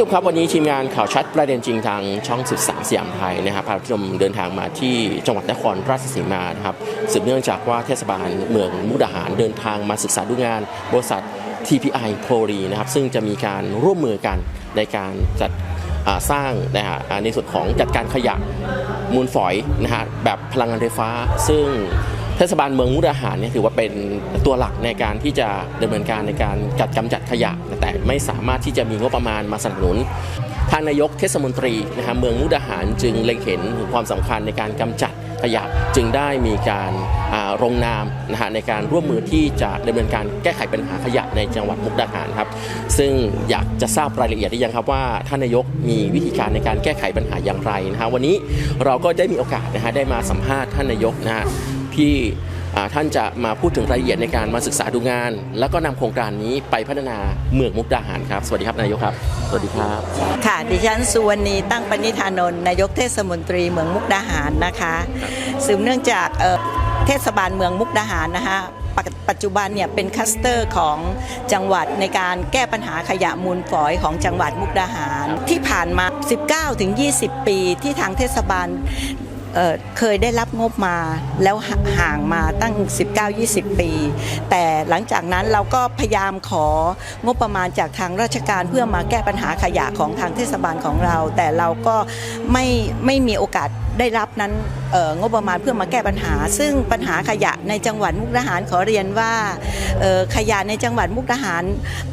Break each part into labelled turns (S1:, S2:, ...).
S1: ทุกครับวันนี้ทีมงานข่าวชัดประเด็นจริงทางช่อง 13สยามไทยนะครับพาผู้ชมเดินทางมาที่จังหวัดนครราชสีมานะครับสืบเนื่องจากว่าเทศบาลเมืองมุกดาหารเดินทางมาศึกษาดูงาน บริษัท TPI โพลีนะครับซึ่งจะมีการร่วมมือกันในการจัดสร้างนะฮะในส่วนของจัดการขยะมูลฝอยนะฮะแบบพลังงานไฟฟ้า ซึ่ง เทศบาลเมืองมุกดาหารเนี่ยถือว่าเป็นตัวหลักในการที่จะดำเนินการในการจัดกำจัดขยะ แต่ไม่สามารถที่จะมีงบประมาณมาสนับสนุนทางนายกเทศมนตรีนะฮะเมืองมุกดาหารจึงเล็งเห็นถึงความสำคัญในการกำจัดขยะจึงได้มีการลงนามนะฮะในการร่วมมือที่จะดำเนินการแก้ไขปัญหาขยะในจังหวัดมุกดาหารครับ ซึ่งอยากจะทราบรายละเอียดได้ยังครับว่าท่านนายกมีวิธีการในการแก้ไขปัญหาอย่างไรนะฮะวันนี้เราก็ได้มีโอกาสนะฮะได้มาสัมภาษณ์ท่านนายกนะฮะ ที่ท่านจะมาพูดถึงรายละเอียดในการมาศึกษาดูงาน แล้วก็นำโครงการนี้ไปพัฒนาเมืองมุกดาหารครับ สวัสดีครับนายกครับ สวัสดีครับ
S2: ค่ะ ดิฉันสุวรรณีตั้งปณิธานนท์นายกเทศมนตรีเมืองมุกดาหารนะคะสืบเนื่องจากเทศบาลเมืองมุกดาหารนะคะปัจจุบันเนี่ยเป็นคัสเตอร์ของจังหวัดในการแก้ปัญหาขยะมูลฝอยของจังหวัดมุกดาหาร ที่ผ่านมา 19-20 ปีที่ทางเทศบาล เเคยได้รับงบมาแล้วห่างมาตั้ง 19-20 ปี แต่หลังจากนั้นเราก็พยายามของบประมาณจากทางราชการเพื่อมาแก้ปัญหาขยะของทางเทศบาลของเรา แต่เราก็ไม่ไม่มีโอกาส ได้รับนั้นเอ่องบประมาณเพื่อมาแก้ปัญหา ซึ่งปัญหาขยะในจังหวัดมุกดาหารขอเรียนว่าขยะในจังหวัดมุกดาหาร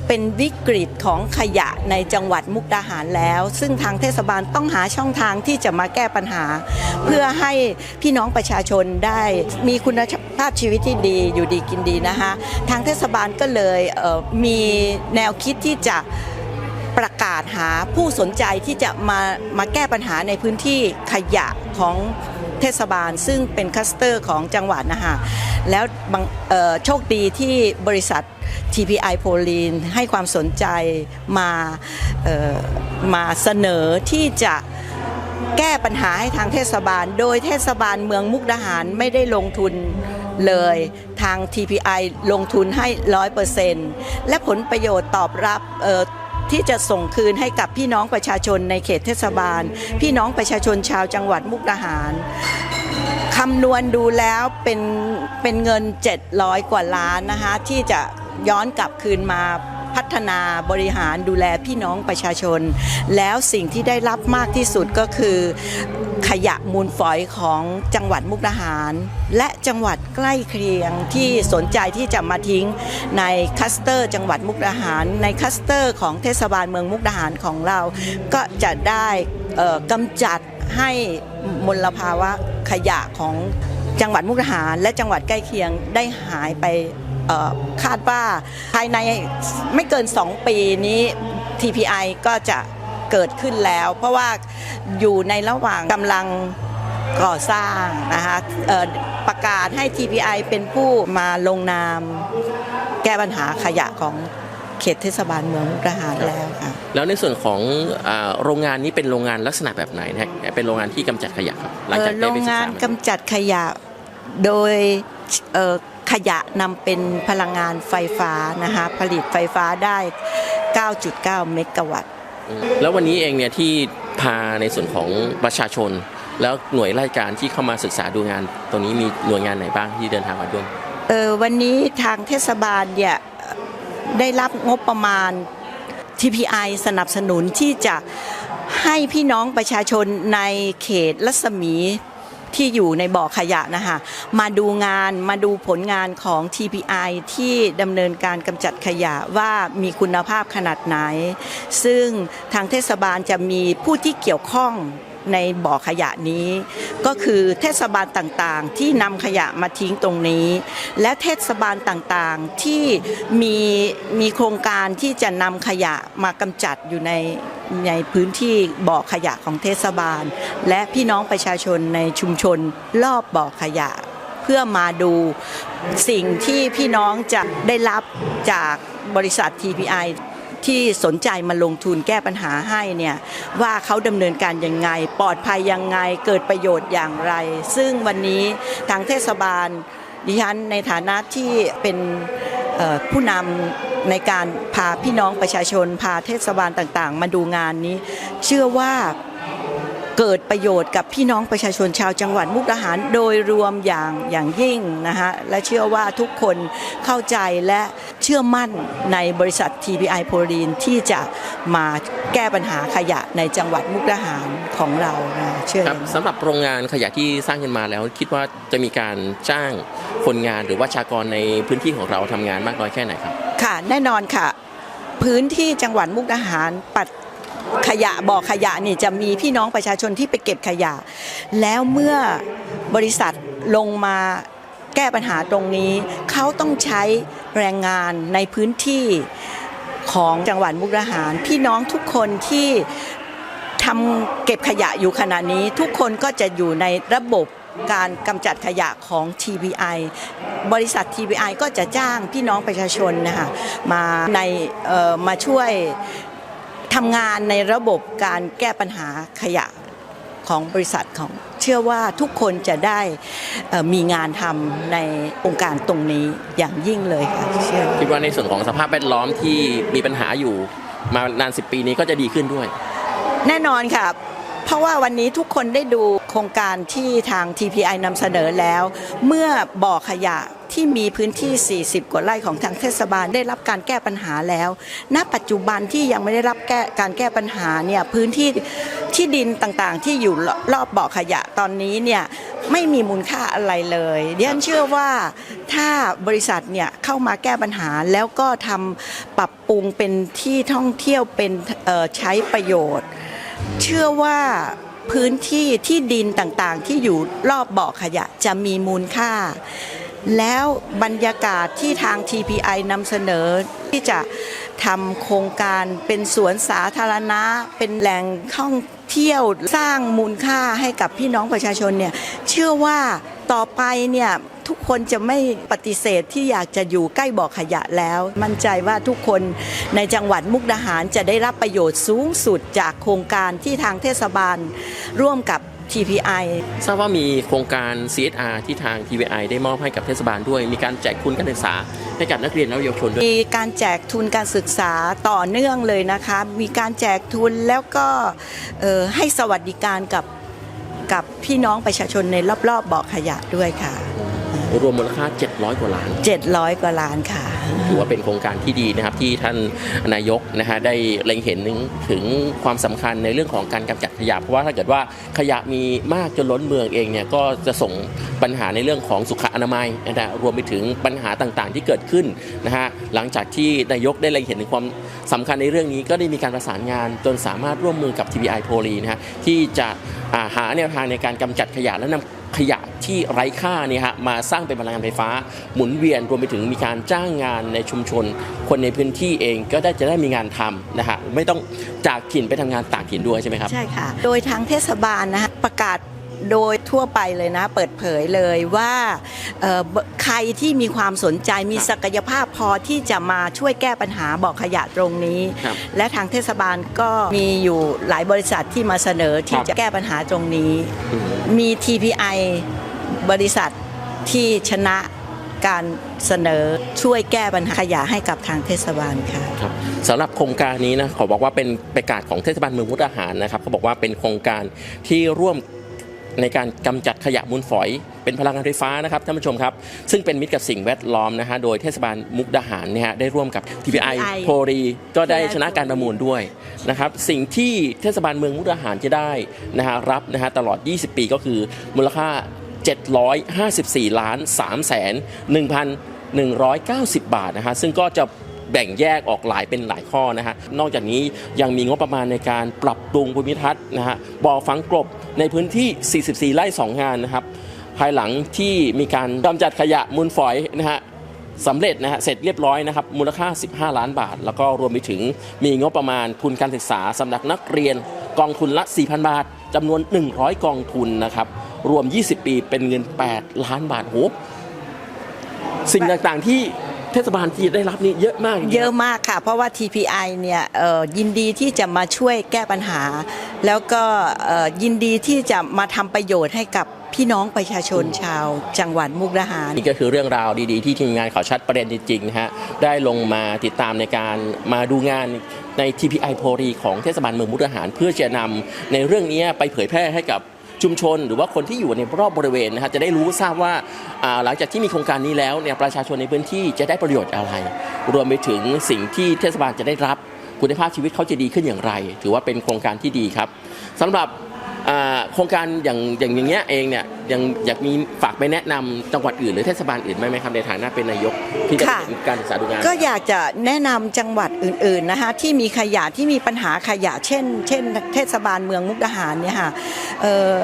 S2: เป็นวิกฤตของขยะในจังหวัดมุกดาหารแล้ว ซึ่งทางเทศบาลต้องหาช่องทางที่จะมาแก้ปัญหา เพื่อให้พี่น้องประชาชนได้มีคุณภาพชีวิตที่ดีอยู่ดีกินดีนะคะทางเทศบาลก็เลยเมีแนวคิดที่จะ ประกาศหาผู้สนใจที่จะมามาแก้ปัญหาในพื้นที่ขยะของเทศบาล ซึ่งเป็นคัสเตอร์ของจังหวัดนะคะแล้วโชคดีที่บริษัท TPI โพลีนให้ความสนใจมาเอ่อมาเสนอที่จะแก้ปัญหาให้ทางเทศบาล โดยเทศบาลเมืองมุกดาหารไม่ได้ลงทุนเลยทาง TPI ลงทุนให้ร้อยเปอร์เซ็นต์และผลประโยชน์ตอบรับ ที่จะส่งคืนให้กับพี่น้องประชาชนในเขตเทศบาล พี่น้องประชาชนชาวจังหวัดมุกดาหารคำนวณดูแล้วเป็นเป็นเงิน 700 กว่าล้านนะคะที่จะย้อนกลับคืนมา พัฒนาบริหารดูแลพี่น้องประชาชน แล้วสิ่งที่ได้รับมากที่สุดก็คือ ขยะมูลฝอยของจังหวัดมุกดาหาร และจังหวัดใกล้เคียงที่สนใจที่จะมาทิ้งในคัสเตอร์ จังหวัดมุกดาหาร ในคัสเตอร์ของเทศบาลเมืองมุกดาหารของเรา ก็จะได้กำจัดให้มลภาวะขยะของจังหวัดมุกดาหาร และจังหวัดใกล้เคียงได้หายไป คาดว่าภายในไม่เกิน 2 ปีนี้ TPI ก็จะเกิดขึ้นแล้ว เพราะว่าอยู่ในระหว่างกำลังก่อสร้างนะคะเอ่อประกาศให้ TPI เป็นผู้มาลงนาม แก้ปัญหาขยะของเขตเทศบาลเมืองมุกดาหารแล้วค่ะ
S1: แล้วในส่วนของอ่าโรงงานนี้เป็นโรงงานลักษณะแบบไหนนะฮะเป็นโรงงานที่กำจัดขยะครับหลัง
S2: เอ่อ
S1: จาก
S2: โร
S1: ได้
S2: ง
S1: ไปศึก
S2: งา
S1: ษานมากำ
S2: จัดขยะโดยเอ่อ ขยะนำเป็นพลังงานไฟฟ้านะคะผลิตไฟฟ้าได้ 9.9 เมกะวัตต์
S1: อืมแล้ววันนี้เองเนี่ยที่พาในส่วนของประชาชน แล้วหน่วยราชการที่เข้ามาศึกษาดูงานตรงนี้มีหน่วยงานไหนบ้างที่เดินทางมาด้วย
S2: เออวันนี้ทางเทศบาลเนี่ยได้รับงบประมาณ TPI สนับสนุนที่จะให้พี่น้องประชาชนในเขตรัศมี ที่อยู่ในบ่อขยะนะคะมาดูงานมาดูผลงานของ TPI ที่ดำเนินการกำจัดขยะว่ามีคุณภาพขนาดไหน ซึ่งทางเทศบาลจะมีผู้ที่เกี่ยวข้อง ในบ่อขยะนี้ ก็คือเทศบาลต่างๆ ที่นำขยะมาทิ้งตรงนี้ และเทศบาลต่างๆที่มีมีโครงการที่จะนำขยะมากำจัดอยู่ในในพื้นที่บ่อขยะของเทศบาล และพี่น้องประชาชนในชุมชนรอบบ่อขยะ เพื่อมาดูสิ่งที่พี่น้องจะได้รับจากบริษัท TPI ที่สนใจมาลงทุนแก้ปัญหาให้เนี่ยว่าเขาดำเนินการยังไง ปลอดภัยยังไงเกิดประโยชน์อย่างไร ซึ่งวันนี้ทางเทศบาลดิฉันในฐานะที่เป็นผู้นำในการพาพี่น้องประชาชน พาเทศบาลต่างๆ มาดูงานนี้ เชื่อว่า เกิดประโยชน์กับพี่น้องประชาชนชาวจังหวัดมุกดาหาร โดยรวมอย่างอย่างยิ่งนะคะและเชื่อว่าทุกคนเข้าใจและเชื่อมั่นในบริษัท TPI โพลีนที่จะมาแก้ปัญหาขยะในจังหวัดมุกดาหารของเรานะเชื่อ
S1: ค
S2: อ
S1: รับ
S2: ย่างนั้น
S1: สำหรับโรงงานขยะที่สร้างขึ้นมาแล้ว คิดว่าจะมีการจ้างคนงานหรือว่าประชากรในพื้นที่ของเราทำงานมากน้อยแค่ไหนครับ
S2: ค่ะแน่นอนค่ะพื้นที่จังหวัดมุกดาหารปัด ขยะบ่อขยะนี่จะมีพี่น้องประชาชนที่ไปเก็บขยะ แล้วเมื่อบริษัทลงมาแก้ปัญหาตรงนี้ เขาต้องใช้แรงงานในพื้นที่ของจังหวัดมุกดาหาร พี่น้องทุกคนที่ทำเก็บขยะอยู่ขณะนี้ ทุกคนก็จะอยู่ในระบบการกำจัดขยะของ TBI บริษัท TBI ก็จะจ้างพี่น้องประชาชนนะคะมาในเออมาช่วย ทำงานในระบบการแก้ปัญหาขยะของบริษัทของเชื่อว่าทุกคนจะได้เอ่อมีงานทำในองค์การตรงนี้อย่างยิ่งเลยค่ะเชื่อ
S1: คิดว่าในส่วนของสภาพแวดล้อมที่มีปัญหาอยู่มานาน10ปีนี้ก็จะดีขึ้นด้วย
S2: แน่นอนค่ะเพราะว่าวันนี้ทุกคนได้ดูโครงการที่ทาง TPI นำเสนอแล้ว เมื่อบ่อขยะ ที่มีพื้นที่ 40 กว่าไร่ของทางเทศบาลได้รับการแก้ปัญหาแล้ว ณ ปัจจุบันที่ยังไม่ได้รับแก้การแก้ปัญหาเนี่ยพื้นที่ที่ดินต่างๆ ที่อยู่รอบบ่อขยะตอนนี้เนี่ยไม่มีมูลค่าอะไรเลยเดียนเชื่อว่าถ้าบริษัทเนี่ยเข้ามาแก้ปัญหาแล้วก็ทำปรับปรุงเป็นที่ท่องเที่ยวเป็นใช้ประโยชน์ เชื่อว่าพื้นที่ที่ดินต่างๆ ที่อยู่รอบบ่อขยะจะมีมูลค่า แล้วบรรยากาศที่ทาง TPI นำเสนอที่จะทำโครงการเป็นสวนสาธารณะ เป็นแหล่งท่องเที่ยวสร้างมูลค่าให้กับพี่น้องประชาชนเนี่ยเชื่อว่าต่อไปเนี่ยทุกคนจะไม่ปฏิเสธที่อยากจะอยู่ใกล้บ่อขยะแล้ว มั่นใจว่าทุกคนในจังหวัดมุกดาหารจะได้รับประโยชน์สูงสุดจากโครงการที่ทางเทศบาล ร่วมกับ TPI
S1: ทราบว่ามีโครงการ CSR ที่ทาง TVI ได้มอบให้กับเทศบาลด้วย มีการแจกทุนการศึกษาให้กับนักเรียนและเยาวชนด้วย
S2: มีการแจกทุนการศึกษาต่อเนื่องเลยนะคะ มีการแจกทุนแล้วก็เอ่อให้สวัสดิการกับกับพี่น้องประชาชนในรอบๆบ่อขยะด้วยค่ะ
S1: รวมมูลค่า 700 กว่าล้าน
S2: 700 กว่าล้านค่ะ
S1: ถือว่าเป็นโครงการที่ดีนะครับที่ท่านนายกนะฮะได้เล็งเห็นถึงถึงความสำคัญในเรื่องของการกำจัดขยะเพราะว่าถ้าเกิดว่าขยะมีมากจนล้นเมืองเองเนี่ยก็จะส่งปัญหาในเรื่องของสุขอนามัยนะฮะรวมไปถึงปัญหาต่างๆ ที่เกิดขึ้นนะฮะหลังจากที่นายกได้เล็งเห็นถึงความสำคัญในเรื่องนี้ก็ได้มีการประสานงานจนสามารถร่วมมือกับ TBI โพลีนะฮะที่จะอ่าหาแนวทางในการกำจัดขยะและนำ ขยะที่ไร้ค่านี่ฮะมาสร้างเป็นพลังงานไฟฟ้า หมุนเวียนรวมไปถึงมีการจ้างงานในชุมชน คนในพื้นที่เองก็ได้จะได้มีงานทำนะฮะไม่ต้องจากถิ่นไปทำงานต่างถิ่นด้วยใช่ไหมครับ
S2: ใช่ค่ะ โดยทางเทศบาลนะคะประกาศ โดยทั่วไปเลยนะ เปิดเผยเลยว่าเอ่อเบใครที่มีความสนใจมีศักยภาพพอที่จะมาช่วยแก้ปัญหาบ่อขยะตรงนี้
S1: ครับ
S2: และทางเทศบาลก็มีอยู่หลายบริษัทที่มาเสนอที่
S1: ครับ
S2: จะแก้ปัญหาตรงนี้
S1: อืม
S2: มี TPI บริษัทที่ชนะการเสนอช่วยแก้ปัญหาขยะให้กับทางเทศบาลค่ะ
S1: ครับสำหรับโครงการนี้นะขอบอกว่าเป็นประกาศของเทศบาลเมืองมุกดาหารนะครับเขาบอกว่าเป็นโครงการที่ร่วม ในการกำจัดขยะมูลฝอย เป็นพลังงานไฟฟ้านะครับท่านผู้ชมครับ ซึ่งเป็นมิตรกับสิ่งแวดล้อมนะฮะโดยเทศบาลมุกดาหารเนี่ยฮะได้ร่วมกับ TPI
S2: TPI
S1: โพรีก็ได้ชนะการประมูลด้วยนะครับสิ่งที่เทศบาลเมืองมุกดาหารจะได้นะฮะรับนะฮะตลอด 20 ปีก็คือมูลค่า 754 ล้าน3แสน1,190 บาทนะฮะซึ่งก็จะแบ่งแยกออกหลายเป็นหลายข้อนะฮะ นอกจากนี้ยังมีงบประมาณในการปรับปรุงภูมิทัศน์นะฮะบ่อฝังกลบ ในพื้นที่ 44 ไร่ 2 งานนะครับ ภายหลังที่มีการกำจัดขยะมูลฝอยนะฮะสำเร็จนะฮะเสร็จเรียบร้อยนะครับมูลค่า 15 ล้านบาท แล้วก็รวมไปถึงมีงบประมาณทุนการศึกษาสำหรับนักเรียนกองทุนละ 4,000 บาทจำนวน 100 กองทุนนะครับ รวม 20 ปีเป็นเงิน 8 ล้านบาทโหสิ่งต่างๆที่ เทศบาลที่ได้รับนี่เยอะมากจริงๆ
S2: เยอะมากค่ะ เพราะว่า TPI เนี่ยเอ่อยินดีที่จะมาช่วยแก้ปัญหา แล้วก็เอ่อยินดีที่จะมาทำประโยชน์ให้กับพี่น้องประชาชนชาวจังหวัดมุกดาหาร
S1: นี่ก็คือเรื่องราวดีๆ ที่ทีมงานข่าวชัดประเด็นจริงๆนะฮะได้ลงมาติดตามในการมาดูงานใน TPI โพรีของเทศบาลเมืองมุกดาหาร เพื่อจะนำในเรื่องนี้ไปเผยแพร่ให้กับ ชุมชน หรือว่าคนที่อยู่ในรอบบริเวณนะฮะจะได้รู้ทราบว่าหลังจากที่มีโครงการนี้แล้วเนี่ยประชาชนในพื้นที่จะได้ประโยชน์อะไร รวมไปถึงสิ่งที่เทศบาลจะได้รับคุณภาพชีวิตเขาจะดีขึ้นอย่างไร ถือว่าเป็นโครงการที่ดีครับสำหรับ โครงการอย่างอย่างอย่างเงี้ยเองเนี่ยยังอยากมีฝากไปแนะนำจังหวัดอื่นหรือเทศบาลอื่นไหมไหมครับในฐานะเป็นนายกที่จะ
S2: ค่ะ
S1: เป็นการศึกษาดูงาน
S2: ก็อยากจะแนะนำจังหวัดอื่นๆนะคะที่มีขยะที่มีปัญหาขยะเช่น เช่น เทศบาลเมืองมุกดาหารเนี่ยค่ะเอ่อ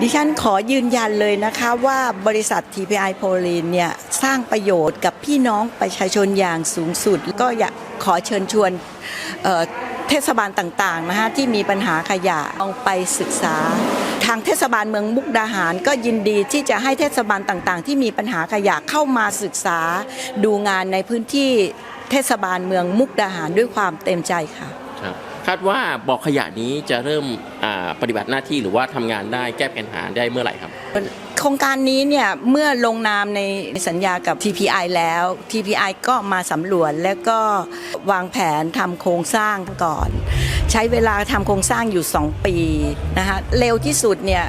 S2: ดิฉันขอยืนยันเลยนะคะว่าบริษัท TPI โพลีนเนี่ยสร้างประโยชน์กับพี่น้องประชาชนอย่างสูงสุด ก็อยากขอเชิญชวนเอ่อ เทศบาลต่างๆนะคะที่มีปัญหาขยะลองไปศึกษา ทางเทศบาลเมืองมุกดาหาร ก็ยินดีที่จะให้เทศบาลต่างๆ ที่มีปัญหาขยะเข้ามาศึกษา ดูงานในพื้นที่เทศบาลเมืองมุกดาหารด้วยความเต็มใจค่ะ
S1: ครับคาดว่าบ่อขยะนี้จะเริ่มปฏิบัติหน้าที่หรือว่าทำงานได้แก้ปัญหาได้เมื่อไหร่ครับ
S2: โครงการนี้เนี่ยเมื่อลงนามในสัญญากับ TPI แล้ว TPI ก็มาสำรวจแล้วก็วางแผนทำโครงสร้างก่อน ใช้เวลาทำโครงสร้างอยู่ 2 ปีนะคะเร็วที่สุดเนี่ย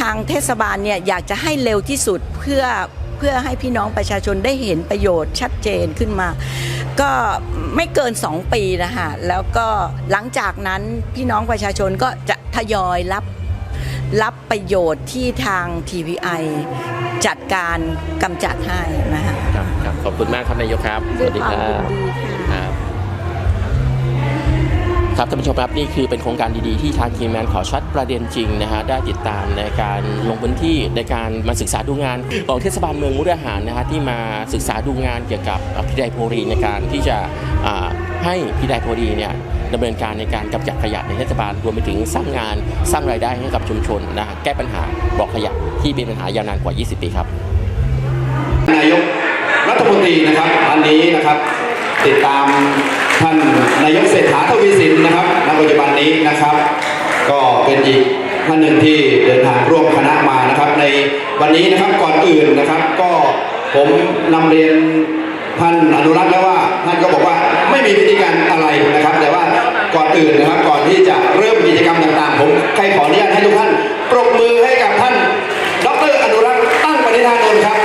S2: ทางเทศบาลเนี่ยอยากจะให้เร็วที่สุดเพื่อเพื่อให้พี่น้องประชาชนได้เห็นประโยชน์ชัดเจนขึ้นมา ก็ไม่เกิน 2 ปีนะคะแล้วก็หลังจากนั้นพี่น้องประชาชนก็จะทยอยรับ รับประโยชน์ที่ทาง TVI จัดการกำจัดให้นะคะ
S1: ครับครับขอบคุณมากครับนายกครับสวัสดีครับครับครับท่านผู้ชมครับนี่คือเป็นโครงการดีๆที่ทางทีมงานขอชัดประเด็นจริงนะฮะได้ติดตามในการลงพื้นที่ในการมาศึกษาดูงานของเทศบาลเมืองมุกดาหารนะฮะที่มาศึกษาดูงานเกี่ยวกับพิไดโพรีในการที่จะอ่าให้พิไดโพรีเนี่ย ดำเนินการในการกำจัดขยะในเทศบาลรวมไปถึงสร้างงานสร้างรายได้ให้กับชุมชนนะฮะแก้ปัญหาบ่อขยะที่เป็นปัญหายาวนานกว่า 20 ปีครับ
S3: นายกรัฐมนตรีนะครับอันนี้นะครับ ติดตามท่านนายกเศรษฐาทวีสินนะครับณปัจจุบันนี้นะครับ ก็เป็นอีกท่านหนึ่งที่เดินทางร่วมคณะมานะครับ ในวันนี้นะครับก่อนอื่นนะครับ ก็ผมนำเรียน ท่านอนุรักษ์แล้วว่าท่านก็บอกว่าไม่มีพิธีการอะไรนะครับ แต่ว่าก่อนอื่นนะครับ ก่อนที่จะเริ่มกิจกรรมต่างๆ ผมใครขออนุญาตให้ทุกท่านปรบมือให้กับท่าน ดรอนุรักษ์ตั้งปณิธานนท์ครับ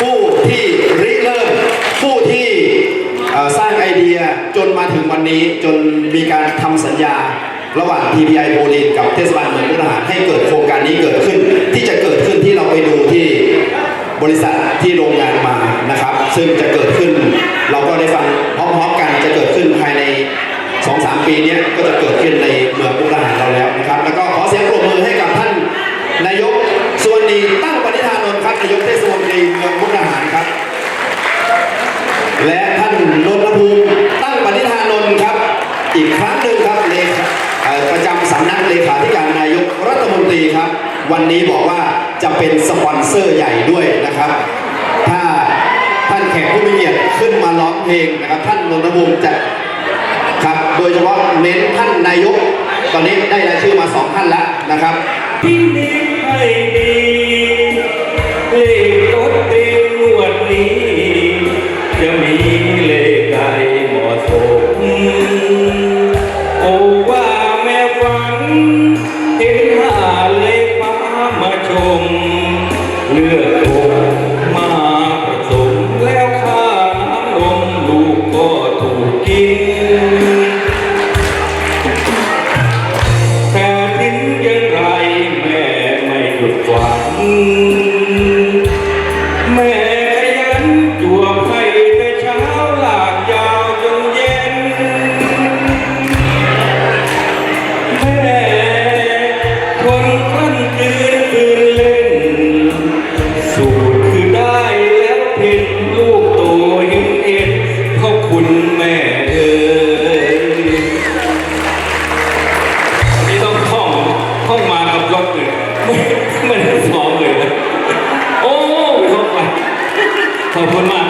S3: ผู้ที่ริเริ่มผู้ที่สร้างไอเดียจนมาถึงวันนี้จนมีการทำสัญญาระหว่าง TPI โพลีนกับเทศบาลเมืองมุกดาหารให้เกิดโครงการนี้เกิดขึ้น ที่จะเกิดขึ้นที่เราไปดูที่ บริษัทที่โรงงานมานะครับ ซึ่งจะเกิดขึ้น เราก็ได้ฟังพร้อมๆกันจะเกิดขึ้นภายใน 2-3 ปีนี้ก็จะเกิดขึ้นในเมืองมุกดาหารเราแล้วนะครับ แล้วก็ขอเสียงปรบมือให้กับท่านนายกสุวรรณีตั้งปณิธานนท์ครับนายกเทศมนตรีเมืองมุกดาหารครับ และท่านนนทภูมิตั้งปณิธานนท์ครับ อีกครั้งหนึ่งครับเลขาประจำสำนักเลขาธิการนายกรัฐมนตรีครับ วันนี้บอกว่าจะเป็นสปอนเซอร์ใหญ่ด้วยนะครับ ถ้าท่านแขกผู้มีเกียรติขึ้นมาร้อง เพลงนะครับท่านนนทภูมิจะครับโดยเฉพาะเน้นท่านนายก ตอนนี้ได้รายชื่อมาสองท่านแล้วนะครับ
S4: ที่นี้ให้ดีเลขรถเต็มงวดนี้ จะมีเลขใดเหมาะสมโอ้ว่าแม่ฝัน เห็นหาเลขฟ้ามาชมเลือก อบ